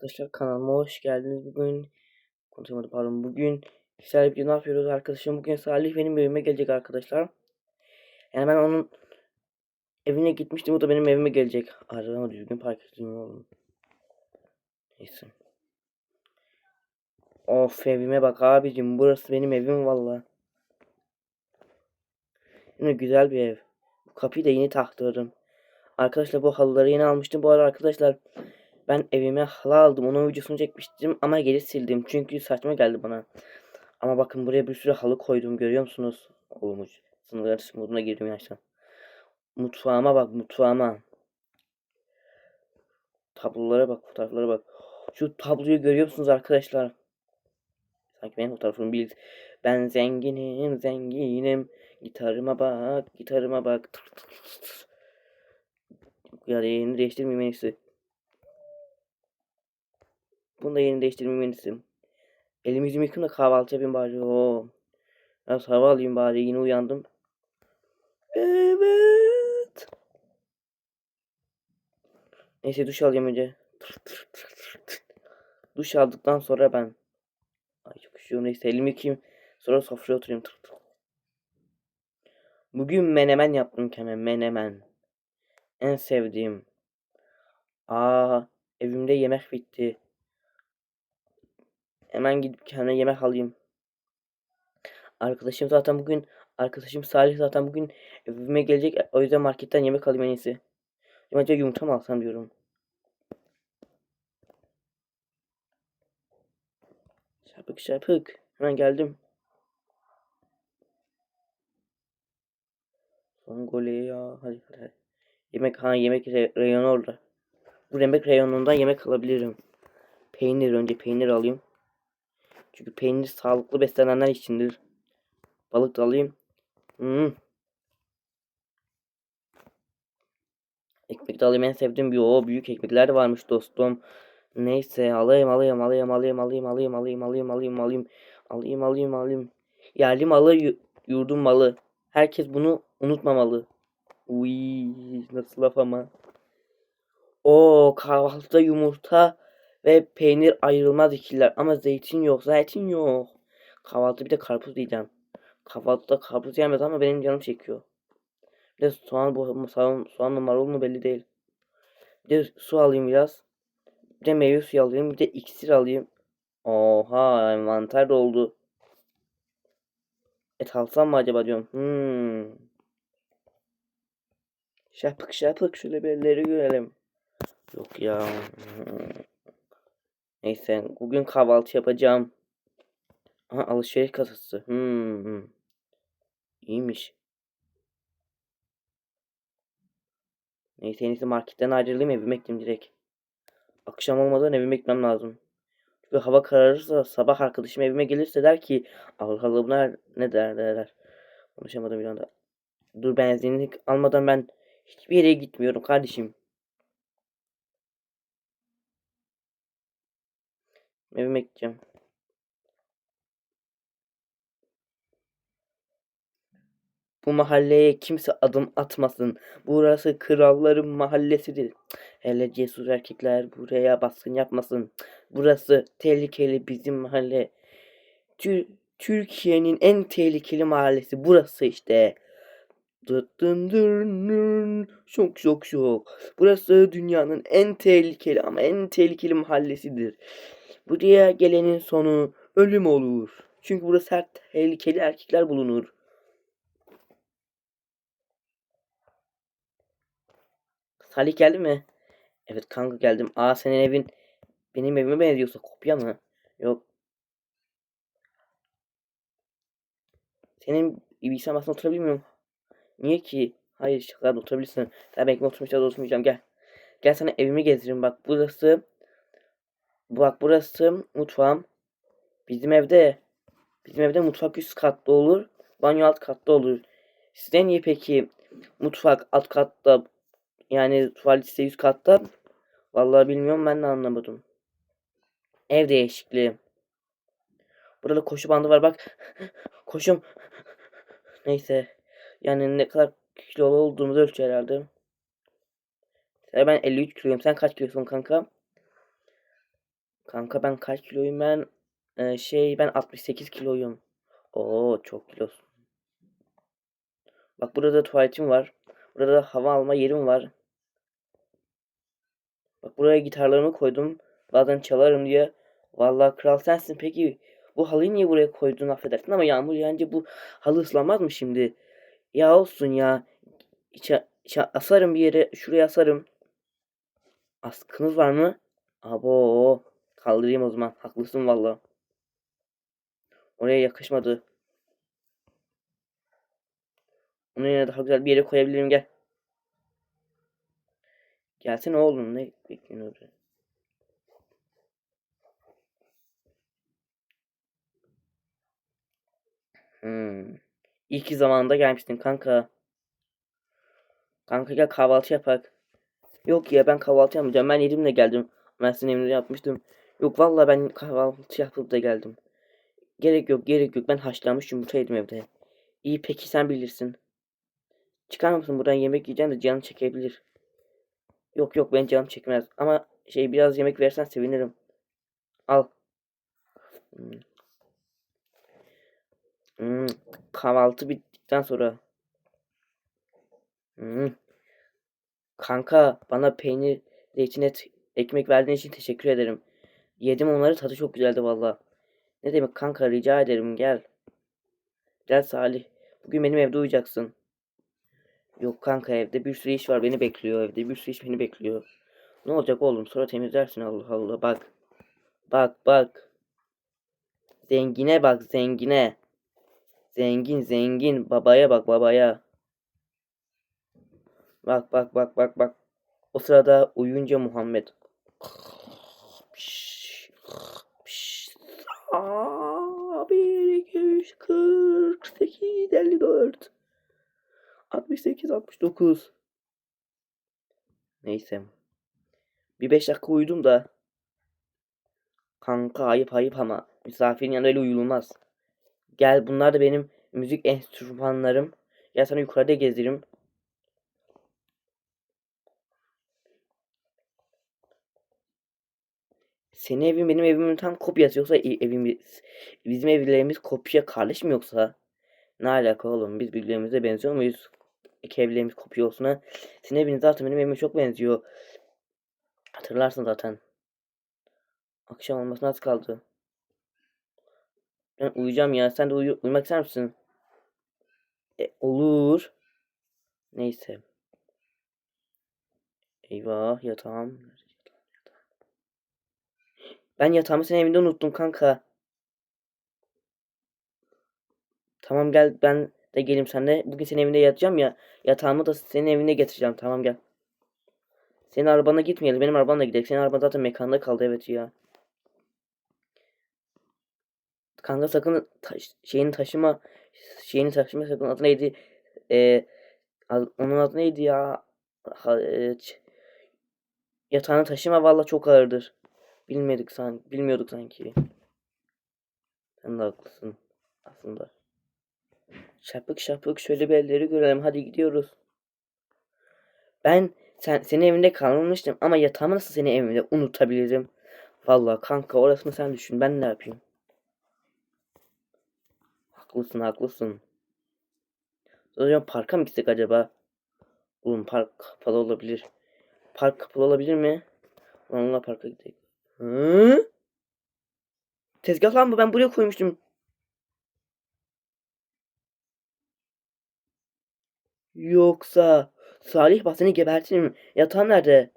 Arkadaşlar kanalıma hoş geldiniz. Bugün konuşamadım pardon. Bugün bir ne yapıyoruz arkadaşlar? Bugün Salih benim evime gelecek arkadaşlar. Yani ben onun evine gitmiştim. O da benim evime gelecek. Arama düzgün park ettim oğlum. Neyse. Of evime bak abicim. Burası benim evim valla. Yine güzel bir ev. Bu kapıyı da yeni taktırdım. Arkadaşlar bu halıları yeni almıştım. Bu arada arkadaşlar ben evime halı aldım. Onun videosunu çekmiştim ama geri sildim. Çünkü saçma geldi bana. Ama bakın buraya bir sürü halı koydum. Görüyor musunuz? Olmuş. Sınırlar moduna girdim yaştan. Mutfağıma bak mutfağıma. Tablolara bak fotoğraflara bak. Şu tabloyu görüyor musunuz arkadaşlar? Sanki benim fotoğrafımı bil. Ben zenginim zenginim. Gitarıma bak gitarıma bak. Tır tır tır tır. Ya yeni değiştirmeyeyim en iyisi. Bunu da yeni değiştirmemelisin. Elimi yüzümü yıkayım da kahvaltı yapayım bari. Oo. Biraz hava alayım bari. Yine uyandım. Evet. Neyse duş alayım önce. Duş aldıktan sonra ben. Ay çok üşüyorum neyse elimi yıkayayım. Sonra sofraya oturayım. Bugün menemen yaptım kendime. Menemen. En sevdiğim. Aa evimde yemek bitti. Hemen gidip kendime yemek alayım. Arkadaşım zaten bugün arkadaşım Salih zaten bugün evime gelecek. O yüzden marketten yemek alayım en iyisi. Acaba yumurta mı alsam diyorum. Şapık şapık. Hemen geldim. Son golü ya. Hadi. hadi. Yemek ha yemek re reyonu orada. Bu yemek reyonundan yemek alabilirim. Peynir önce peynir alayım. Çünkü peynir sağlıklı beslenenler içindir. Balık da alayım. Hmm. Ekmek de alayım en sevdiğim bir o büyük ekmekler de varmış dostum. Neyse alayım alayım alayım alayım alayım alayım alayım alayım alayım alayım alayım alayım alayım. Yerli malı yu- yurdun malı. Herkes bunu unutmamalı. Uy nasıl laf ama. O kahvaltıda yumurta ve peynir ayrılmaz ikililer ama zeytin yok. Zeytin yok. Kahvaltı bir de karpuz diyeceğim. Kahvaltıda karpuz yemez ama benim canım çekiyor. Bir de soğan bu soğan, soğan mı belli değil. Bir de su alayım biraz. Bir de meyve suyu alayım. Bir de iksir alayım. Oha envanter doldu. Et alsam mı acaba diyorum. Hmm. Şapık şapık şöyle belleri görelim. Yok ya. Hmm. Neyse bugün kahvaltı yapacağım. Aha alışveriş kasası. Hmm. hmm. İyiymiş. Neyse en marketten ayrılayım evime gideyim direkt. Akşam olmadan evime gitmem lazım. Çünkü hava kararırsa sabah arkadaşım evime gelirse der ki Allah Allah bunlar ne der derler. Konuşamadım bir anda. Dur benzinlik almadan ben hiçbir yere gitmiyorum kardeşim. Evime gideceğim. Bu mahalleye kimse adım atmasın. Burası kralların mahallesidir. Hele cesur erkekler buraya baskın yapmasın. Burası tehlikeli bizim mahalle. Tür- Türkiye'nin en tehlikeli mahallesi burası işte. Şok şok şok. Burası dünyanın en tehlikeli ama en tehlikeli mahallesidir. Buraya gelenin sonu ölüm olur. Çünkü burası her tehlikeli erkekler bulunur. Salih geldi mi? Evet kanka geldim. Aa senin evin benim evime benziyorsa kopya mı? Yok. Senin bilgisayar masasına oturabilir miyim? Niye ki? Hayır şakalarda oturabilirsin. Sen belki oturmayacağız oturmayacağım gel. Gel sana evimi gezdireyim bak burası. Bak burası mutfağım. Bizim evde bizim evde mutfak üst katlı olur. Banyo alt katlı olur. Sizde niye peki mutfak alt katta yani tuvalet ise üst katta? Vallahi bilmiyorum ben de anlamadım. Ev değişikliği. Burada koşu bandı var bak. Koşum. Neyse. Yani ne kadar kilolu olduğumuzu ölçüyor herhalde. Ben 53 kiloyum. Sen kaç kilosun kanka? Kanka ben kaç kiloyum ben? Ee, şey ben 68 kiloyum. Oo çok kilosun. Bak burada tuvaletim var. Burada da hava alma yerim var. Bak buraya gitarlarımı koydum. Bazen çalarım diye. Vallahi kral sensin. Peki bu halıyı niye buraya koydun affedersin ama yağmur yağınca bu halı ıslanmaz mı şimdi? Ya olsun ya. İçe, içe asarım bir yere. Şuraya asarım. Askınız var mı? Abo. Kaldırayım o zaman. Haklısın valla. Oraya yakışmadı. Onu yine daha güzel bir yere koyabilirim gel. Gelsene oğlum ne bekliyorsun orada? Hmm. İyi zamanında gelmiştin kanka. Kanka gel kahvaltı yapak. Yok ya ben kahvaltı yapmayacağım. Ben yedimle geldim. Ben senin evinde yapmıştım. Yok vallahi ben kahvaltı yapıp da geldim. Gerek yok gerek yok. Ben haşlanmış yumurta yedim evde. İyi peki sen bilirsin. Çıkar mısın buradan yemek yiyeceğim de canın çekebilir. Yok yok ben canım çekmez. Ama şey biraz yemek versen sevinirim. Al. Hmm. Hmm, kahvaltı bittikten sonra. Hmm. Kanka bana peynir, zeytin et, ekmek verdiğin için teşekkür ederim. Yedim onları tadı çok güzeldi valla. Ne demek kanka rica ederim gel. Gel Salih. Bugün benim evde uyuyacaksın. Yok kanka evde bir sürü iş var beni bekliyor evde bir sürü iş beni bekliyor. Ne olacak oğlum sonra temizlersin Allah Allah bak. Bak bak. Zengine bak zengine. Zengin zengin babaya bak babaya. Bak bak bak bak bak. O sırada uyuyunca Muhammed. Aa, 1, 2, 3, 48, 54. 68, 69. Neyse. Bir 5 dakika uyudum da. Kanka ayıp ayıp ama. Misafirin yanında öyle uyulmaz. Gel bunlar da benim müzik enstrümanlarım. Gel sana yukarıda gezdiririm. Senin evin benim evimin tam kopyası yoksa evimiz bizim evlerimiz kopya kardeş mi yoksa? Ne alaka oğlum biz birbirimize benziyor muyuz? İki evlerimiz kopya olsun ha. Senin evin zaten benim evime çok benziyor. Hatırlarsın zaten. Akşam olması nasıl kaldı? Ben uyuyacağım ya. Sen de uyu uyumak ister misin? E, olur. Neyse. Eyvah yatağım. Ben yatağımı senin evinde unuttum kanka. Tamam gel ben de geleyim senle. Bugün senin evinde yatacağım ya. Yatağımı da senin evine getireceğim. Tamam gel. Senin arabana gitmeyelim. Benim arabanla gidelim. Senin araban zaten mekanda kaldı evet ya. Kanka sakın taş, şeyini taşıma. Şeyini taşıma sakın. Adı neydi? Ee, onun adı neydi ya? Ha, e, yatağını taşıma valla çok ağırdır. Bilmedik san bilmiyorduk sanki. Sen de haklısın aslında. Şapık şapık şöyle bir elleri görelim. Hadi gidiyoruz. Ben sen senin evinde kalmamıştım ama yatağımı nasıl senin evinde unutabilirim? Vallahi kanka orasını sen düşün. Ben ne yapayım? Haklısın haklısın. Zaman parka mı gitsek acaba? Oğlum park kapalı olabilir. Park kapalı olabilir mi? Onunla parka gidelim. Hı? Tezgah lan bu ben buraya koymuştum. Yoksa Salih bak seni gebertirim. Yatağın nerede?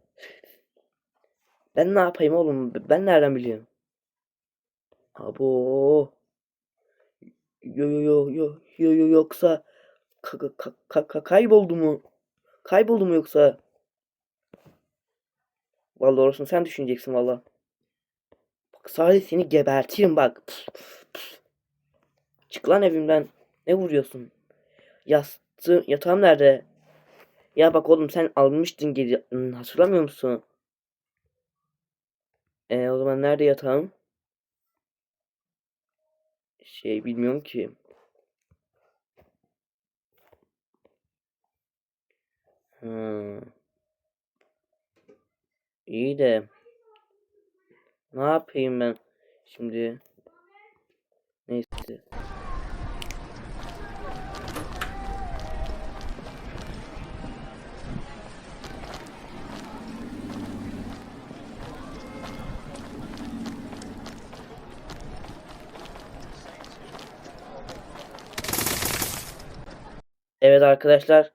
Ben ne yapayım oğlum? Ben nereden biliyorum? Abo. Yo yo yo yo yo yo yoksa ka ka ka ka kayboldu mu? Kayboldu mu yoksa? Vallahi orasını sen düşüneceksin vallahi. Salih seni gebertirim bak. Çık lan evimden. Ne vuruyorsun? Yastığım, yatağım nerede? Ya bak oğlum sen almıştın geri. Hatırlamıyor musun? E o zaman nerede yatağım? Şey bilmiyorum ki. Hmm. İyi de Ne yapayım ben şimdi? Neyse. Evet arkadaşlar.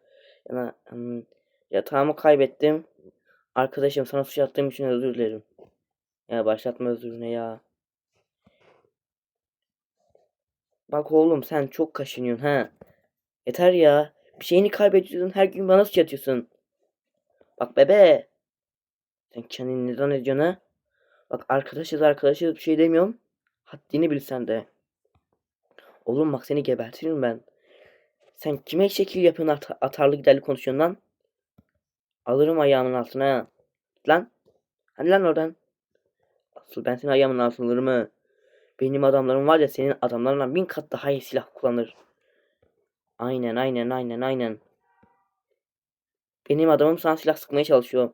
Yani, hmm, yatağımı kaybettim. Arkadaşım sana suç attığım için özür dilerim. Ya başlatma özrüne ya. Bak oğlum sen çok kaşınıyorsun ha. Yeter ya. Bir şeyini kaybediyorsun her gün bana suç atıyorsun. Bak bebe. Sen kendini neden ediyorsun ha? Bak arkadaşız arkadaşız bir şey demiyorum. Haddini bilsen de. Oğlum bak seni gebertirim ben. Sen kime şekil yapıyorsun at- atarlı giderli konuşuyorsun lan? Alırım ayağımın altına. Lan. Hadi lan oradan. Ben senin ayağımın alırım ha. Benim adamlarım var ya senin adamlarından bin kat daha iyi silah kullanır. Aynen aynen aynen aynen. Benim adamım sana silah sıkmaya çalışıyor.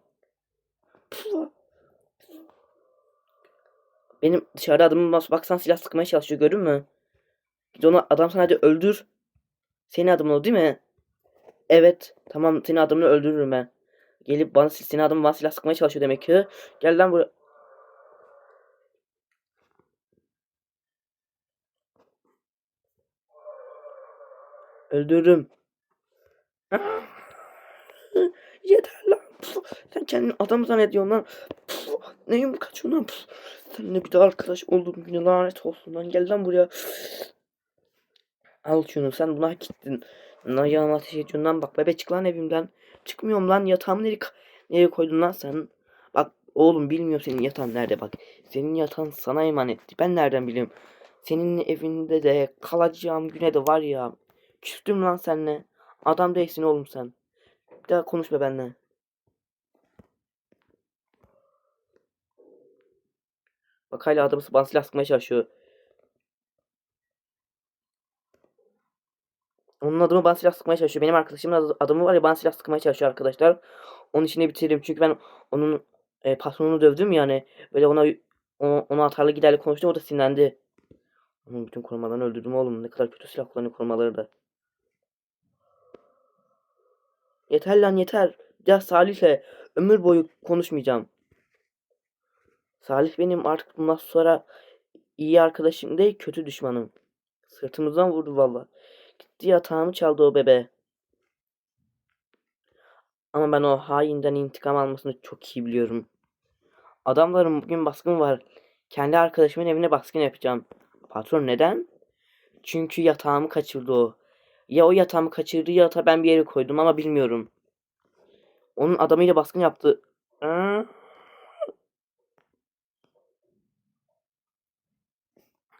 Benim dışarıda adamım bas bak sana silah sıkmaya çalışıyor görün mü? Git onu adam sana hadi öldür. Senin adamın o değil mi? Evet. Tamam senin adamını öldürürüm ben. Gelip bana senin adamın bana silah sıkmaya çalışıyor demek ki. Gel lan buraya. Öldürürüm. Yeter lan. Sen kendini adam zannediyorsun lan. Puh, Ne yumruk kaçıyorsun lan. Seninle bir daha arkadaş olduğum güne lanet olsun lan. Gel lan buraya. Al şunu sen buna hak ettin. Ayağıma ateş ediyorsun lan. Bak bebe çık lan evimden. Çıkmıyorum lan. Yatağımı nereye, nereye koydun lan sen? Bak oğlum bilmiyorum senin yatağın nerede bak. Senin yatağın sana emanetti. Ben nereden bileyim? Senin evinde de kalacağım güne de var ya. Küstüm lan seninle. Adam değilsin oğlum sen. Bir daha konuşma benimle. Bak hala adamı bana silah sıkmaya çalışıyor. Onun adamı bana silah sıkmaya çalışıyor. Benim arkadaşımın adı- adamı var ya bana silah sıkmaya çalışıyor arkadaşlar. Onun işini bitiririm. Çünkü ben onun e, patronunu dövdüm yani. Böyle ona ona, ona atarlı giderli konuştum. O da sinirlendi. Onun bütün korumalarını öldürdüm oğlum. Ne kadar kötü silah kullanıyor korumaları da. Yeter lan yeter. Ya Salih'le ömür boyu konuşmayacağım. Salih benim artık bundan sonra iyi arkadaşım değil kötü düşmanım. Sırtımızdan vurdu valla. Gitti yatağımı çaldı o bebe. Ama ben o hainden intikam almasını çok iyi biliyorum. Adamların bugün baskın var. Kendi arkadaşımın evine baskın yapacağım. Patron neden? Çünkü yatağımı kaçırdı o. Ya o yatağımı kaçırdı ya da ben bir yere koydum ama bilmiyorum. Onun adamıyla baskın yaptı. Aa.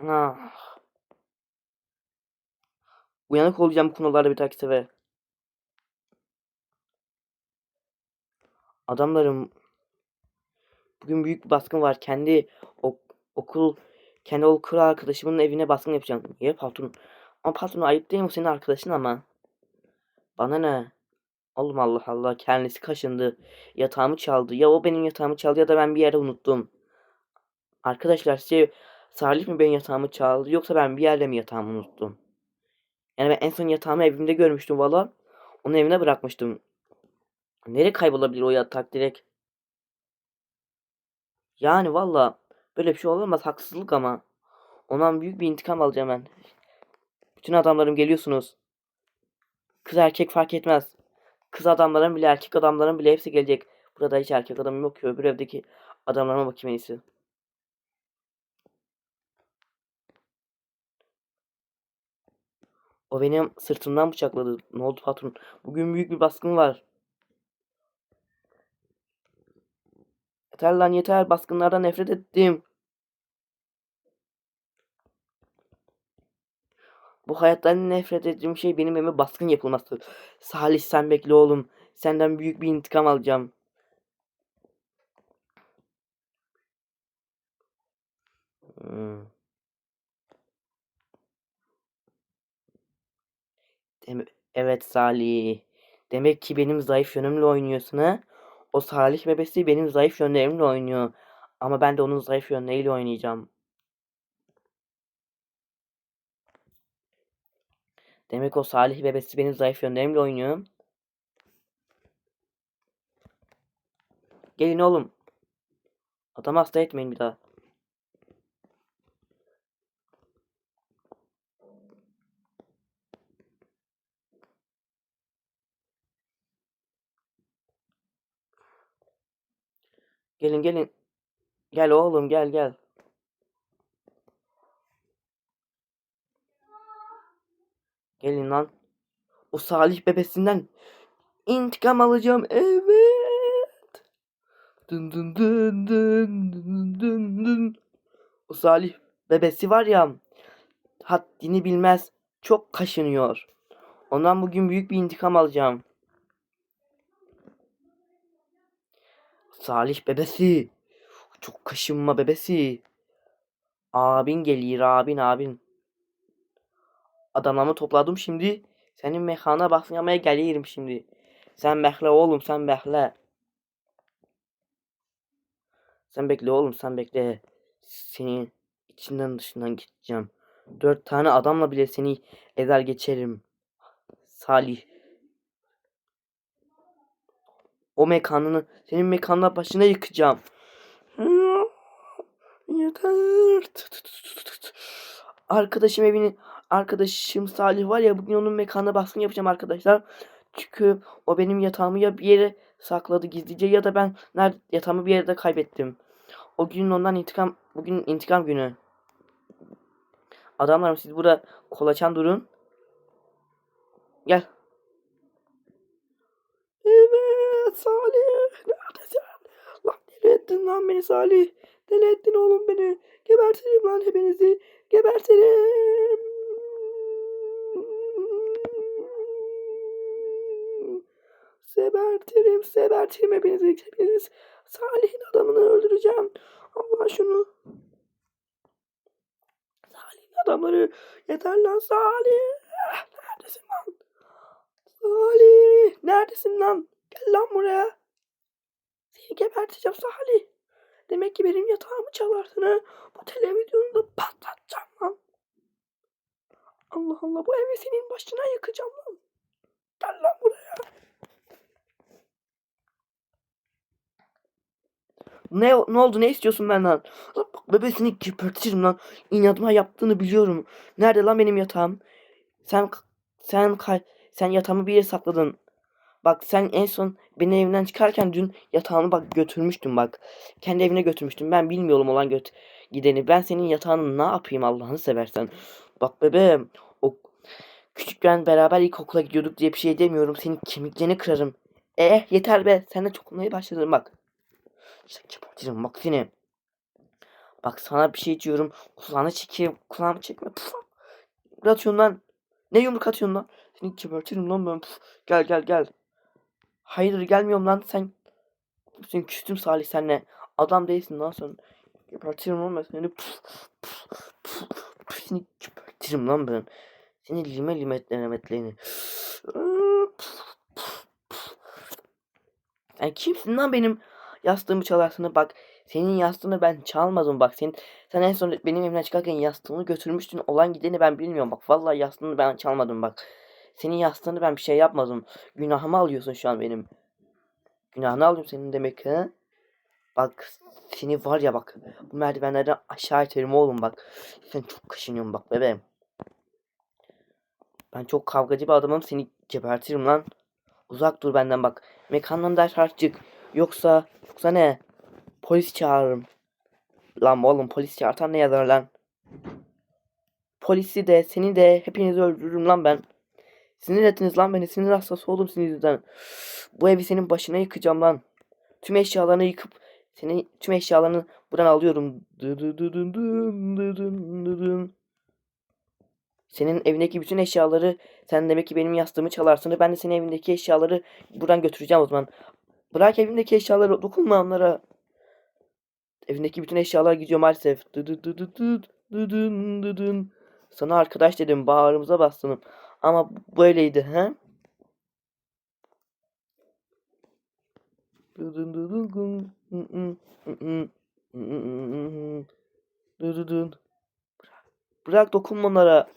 Ah. Uyanık olacağım bu konularda bir dahaki sefer. Adamların bugün büyük bir baskın var. Kendi ok- okul kendi okul arkadaşımın evine baskın yapacağım. Niye patron? Ama patron ayıp değil mi senin arkadaşın ama? Bana ne? Oğlum Allah Allah kendisi kaşındı. Yatağımı çaldı. Ya o benim yatağımı çaldı ya da ben bir yere unuttum. Arkadaşlar sizce Salih mi benim yatağımı çaldı yoksa ben bir yerde mi yatağımı unuttum? Yani ben en son yatağımı evimde görmüştüm valla. Onu evine bırakmıştım. Nereye kaybolabilir o yatak direkt? Yani valla böyle bir şey olamaz haksızlık ama. Ondan büyük bir intikam alacağım ben. Bütün adamlarım geliyorsunuz. Kız erkek fark etmez. Kız adamların bile erkek adamların bile hepsi gelecek. Burada hiç erkek adamım yok ki öbür evdeki adamlarıma bakayım en iyisi. O benim sırtımdan bıçakladı. Ne oldu patron? Bugün büyük bir baskın var. Yeter lan yeter. Baskınlardan nefret ettim. Bu hayattan nefret ettiğim şey benim evime baskın yapılması. Salih sen bekle oğlum. Senden büyük bir intikam alacağım. Hmm. Dem- evet Salih. Demek ki benim zayıf yönümle oynuyorsun ha? O Salih bebesi benim zayıf yönlerimle oynuyor. Ama ben de onun zayıf yönleriyle oynayacağım. Demek o Salih bebesi benim zayıf yönlerimle oynuyor. Gelin oğlum. Adamı hasta etmeyin bir daha. Gelin gelin. Gel oğlum gel gel. Gelin lan. O Salih bebesinden intikam alacağım. Evet. Dın dın dın dın dın dın dın. O Salih bebesi var ya haddini bilmez. Çok kaşınıyor. Ondan bugün büyük bir intikam alacağım. Salih bebesi. Çok kaşınma bebesi. Abin geliyor abin abin. Adamlarımı topladım şimdi. Senin mekana bakmaya gelirim şimdi. Sen bekle oğlum sen bekle. Sen bekle oğlum sen bekle. Seni içinden dışından gideceğim. Dört tane adamla bile seni ezer geçerim. Salih. O mekanını senin mekanına başına yıkacağım. Yeter. Arkadaşım evini arkadaşım Salih var ya bugün onun mekanına baskın yapacağım arkadaşlar. Çünkü o benim yatağımı ya bir yere sakladı gizlice ya da ben nerede yatağımı bir yerde kaybettim. O gün ondan intikam bugün intikam günü. Adamlarım siz burada kolaçan durun. Gel. Evet Salih neredesin? Lan deli lan beni Salih. Deli ettin oğlum beni. Gebertirim lan hepinizi. Gebertirim. Sebertirim, sebertirim hepinizi. Hepiniz Salih'in adamını öldüreceğim. Allah şunu. Salih'in adamları. Yeter lan Salih. Neredesin lan? Salih. Neredesin lan? Gel lan buraya. Seni geberteceğim Salih. Demek ki benim yatağımı çalarsın ha. Bu televizyonu da patlatacağım lan. Allah Allah bu evi senin başına yıkacağım lan. Gel lan buraya. Ne ne oldu ne istiyorsun benden? Bebesini gebertirim lan. İnadıma yaptığını biliyorum. Nerede lan benim yatağım? Sen sen sen yatağımı bir yere sakladın. Bak sen en son beni evimden çıkarken dün yatağını bak götürmüştün bak. Kendi evine götürmüştün. Ben bilmiyorum olan göt gideni. Ben senin yatağını ne yapayım Allah'ını seversen. Bak bebeğim o küçükken beraber ilkokula gidiyorduk diye bir şey demiyorum. Senin kemiklerini kırarım. Eh yeter be. Sen de çok başladın bak. Gebertirim bak seni. Bak sana bir şey diyorum. Kulağını çekeyim. Kulağımı çekme. Puf. Ne lan? Ne yumruk atıyorsun lan? Seni gebertirim lan ben. Puf. Gel gel gel. Hayır gelmiyorum lan sen. Sen küstüm Salih senle. Adam değilsin lan sen. Gebertirim lan ben seni. Puf, puf, puf, puf, seni gebertirim lan ben. Seni lime lime etlerini. Sen kimsin lan benim yastığımı çalarsın bak. Senin yastığını ben çalmadım bak. Sen, sen en son benim evimden çıkarken yastığını götürmüştün. Olan gideni ben bilmiyorum bak. Vallahi yastığını ben çalmadım bak. Senin yastığını ben bir şey yapmadım. Günahımı alıyorsun şu an benim. Günahını alıyorum senin demek ha? Bak seni var ya bak. Bu merdivenlerden aşağı iterim oğlum bak. Sen çok kaşınıyorsun bak bebeğim. Ben çok kavgacı bir adamım. Seni gebertirim lan. Uzak dur benden bak. Mekandan derhal çık. Yoksa yoksa ne? Polis çağırırım. Lan oğlum polis çağırtan ne yazar lan? Polisi de seni de hepinizi öldürürüm lan ben. Sinir ettiniz lan beni. Sinir hastası oldum yüzünden. Bu evi senin başına yıkacağım lan. Tüm eşyalarını yıkıp senin tüm eşyalarını buradan alıyorum. Senin evindeki bütün eşyaları sen demek ki benim yastığımı çalarsın. Ben de senin evindeki eşyaları buradan götüreceğim o zaman. Bırak evimdeki eşyaları dokunma onlara. Evindeki bütün eşyalar gidiyor maalesef. Sana arkadaş dedim bağrımıza bastım. Ama böyleydi he? Bırak dokunma onlara.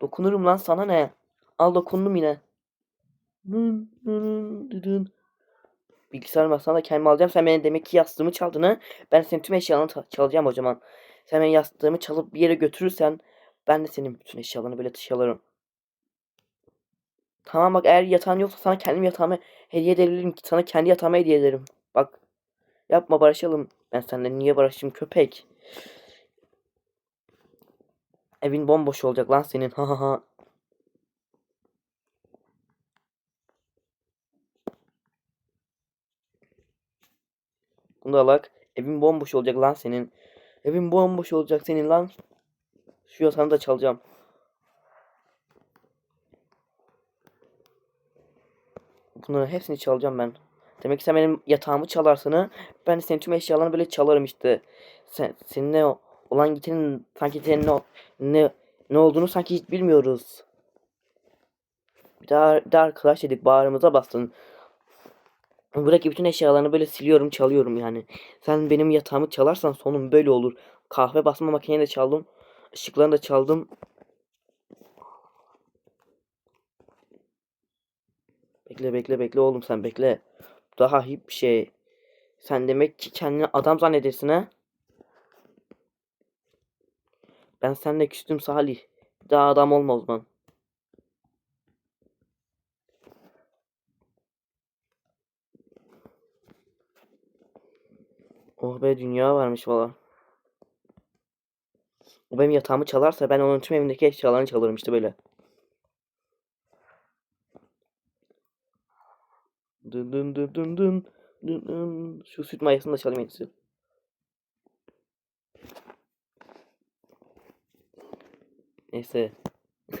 Dokunurum lan sana ne? Al dokundum yine. Dın dın dın dın. Bilgisayar masana da kendimi alacağım. Sen benim demek ki yastığımı çaldın. Ben senin tüm eşyalarını çalacağım o zaman. Sen benim yastığımı çalıp bir yere götürürsen ben de senin bütün eşyalarını böyle çalarım. Tamam bak eğer yatağın yoksa sana kendim yatağımı hediye edebilirim. Sana kendi yatağımı hediye ederim. Bak yapma barışalım. Ben seninle niye barışayım köpek? Evin bomboş olacak lan senin. Ha ha ha. Bunu da alak. Evin bomboş olacak lan senin. Evin bomboş olacak senin lan. Şu yatağını da çalacağım. Bunların hepsini çalacağım ben. Demek ki sen benim yatağımı çalarsın. Ben senin tüm eşyalarını böyle çalarım işte. Sen, senin ne o- olan gitenin sanki senin ne, ne, ne olduğunu sanki hiç bilmiyoruz. Bir daha, bir daha arkadaş dedik bağrımıza bastın. Buradaki bütün eşyalarını böyle siliyorum çalıyorum yani. Sen benim yatağımı çalarsan sonum böyle olur. Kahve basma makineyi de çaldım. Işıklarını da çaldım. Bekle bekle bekle oğlum sen bekle. Daha hip bir şey. Sen demek ki kendini adam zannedersin ha? Ben seninle küstüm Salih. Daha adam olma o zaman. Oh be dünya varmış valla. O benim yatağımı çalarsa ben onun tüm evimdeki eşyalarını çalarım işte böyle. Dın dın dın dın dın dın dın. Şu süt mayasını da çalayım en. Neyse.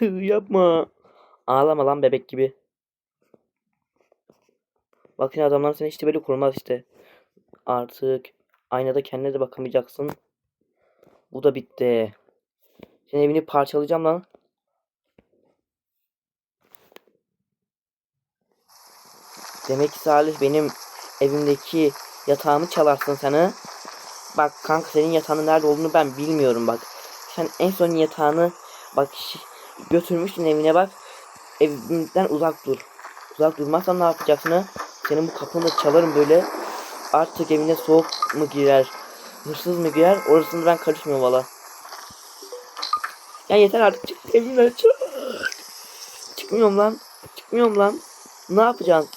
Yapma. Ağlama lan bebek gibi. Bakın adamlar seni işte böyle kurmaz işte. Artık aynada kendine de bakamayacaksın. Bu da bitti. Senin evini parçalayacağım lan. Demek ki Salih benim evimdeki yatağımı çalarsın sen ha? Bak kanka senin yatağının nerede olduğunu ben bilmiyorum bak. Sen en son yatağını bak götürmüşsün evine bak. Evimden uzak dur. Uzak durmazsan ne yapacaksın? Senin bu kapını da çalarım böyle. Artık evine soğuk mu girer? Hırsız mı girer? Orasını ben karışmıyorum valla. Ya yeter artık çık evimden çık. Çıkmıyorum lan. Çıkmıyorum lan. Ne yapacaksın?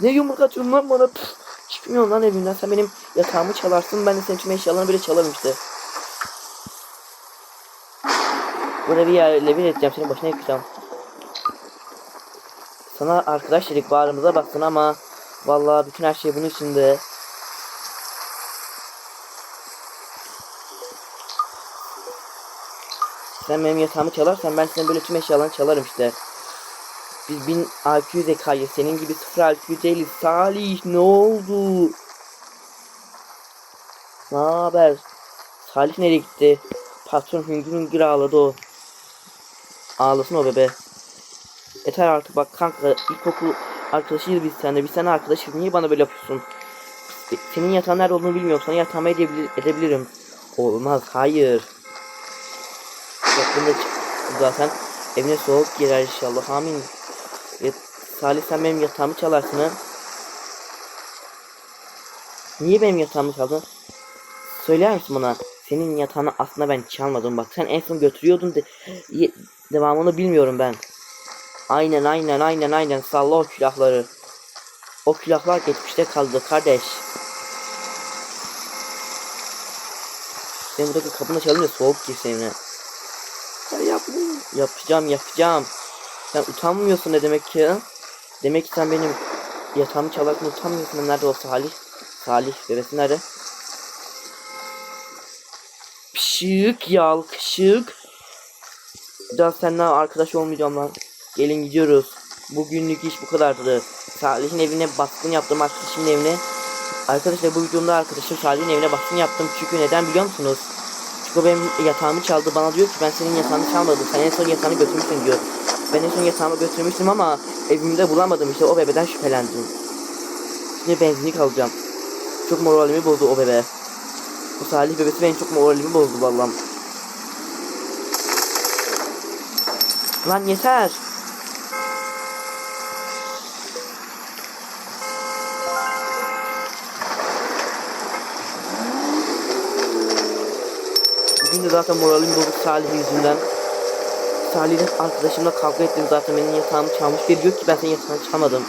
Ne yumruk atıyorsun lan bana? Püf, çıkmıyorum lan evimden. Sen benim yatağımı çalarsın. Ben de senin tüm eşyalarını böyle çalarım işte. Burada bir yerle bir edeceğim. Senin başına yıkacağım. Sana arkadaş dedik bağrımıza baktın ama vallahi bütün her şey bunun içinde. Sen benim yatağımı çalarsan ben senin böyle tüm eşyalarını çalarım işte. Biz 1000 IQ zekayı senin gibi 0 IQ değiliz. Salih ne oldu? Ne haber? Salih nereye gitti? Patron hüngür hüngür ağladı o. Ağlasın o bebe. Yeter artık bak kanka ilkokul arkadaşıyız biz seninle. Biz seninle arkadaşız. Niye bana böyle yapıyorsun? Senin yatağın nerede olduğunu bilmiyorum. Sana yatağımı edebilir, edebilirim. Olmaz. Hayır. Yakında zaten. Evine soğuk girer inşallah. Amin. Ya, Salih sen benim yatağımı çalarsın ha. Niye benim yatağımı çaldın? Söyler misin bana? Senin yatağını aslında ben çalmadım bak. Sen en son götürüyordun de devamını bilmiyorum ben. Aynen aynen aynen aynen salla o külahları. O külahlar geçmişte kaldı kardeş. Sen buradaki kapını çalınca soğuk girsin evine. Ya yapma. Yapacağım yapacağım. Sen utanmıyorsun ne demek ki? Demek ki sen benim yatağımı çalarken utanmıyorsun. Nerede o Salih? Salih bebesi nerede? Şık yal şık. Bir daha seninle arkadaş olmayacağım lan. Gelin gidiyoruz. Bugünlük iş bu kadardı. Salih'in evine baskın yaptım arkadaşımın evine. Arkadaşlar bu videomda arkadaşım Salih'in evine baskın yaptım. Çünkü neden biliyor musunuz? Çünkü benim yatağımı çaldı. Bana diyor ki ben senin yatağını çalmadım. Sen en son yatağını götürmüşsün diyor. Ben en son yatağımı götürmüştüm ama evimde bulamadım işte. O bebeden şüphelendim. üstüne benzinlik alacağım. Çok moralimi bozdu o bebe. Bu Salih bebesi benim çok moralimi bozdu vallahi. Lan yeter. Zaten moralim bozuk Salih yüzünden. Salih'in arkadaşımla kavga ettim zaten benim yatağımı çalmış. Bir diyor ki ben senin yatağını çalmadım.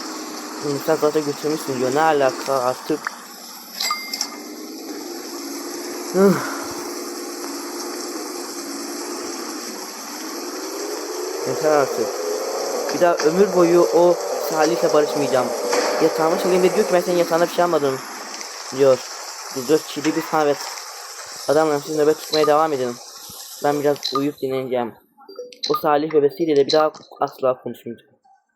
Sen zaten götürmüşsün diyor. Ne alaka artık. Yeter artık. Bir daha ömür boyu o Salih'le barışmayacağım. Yatağımı çalayım ve diyor ki ben senin yatağına bir şey almadım. Diyor. Bu diyor çiğli bir samet. Adamla siz nöbet tutmaya devam edin. Ben biraz uyuyup dinleneceğim. O Salih bebesiyle de bir daha asla konuşmayacağım.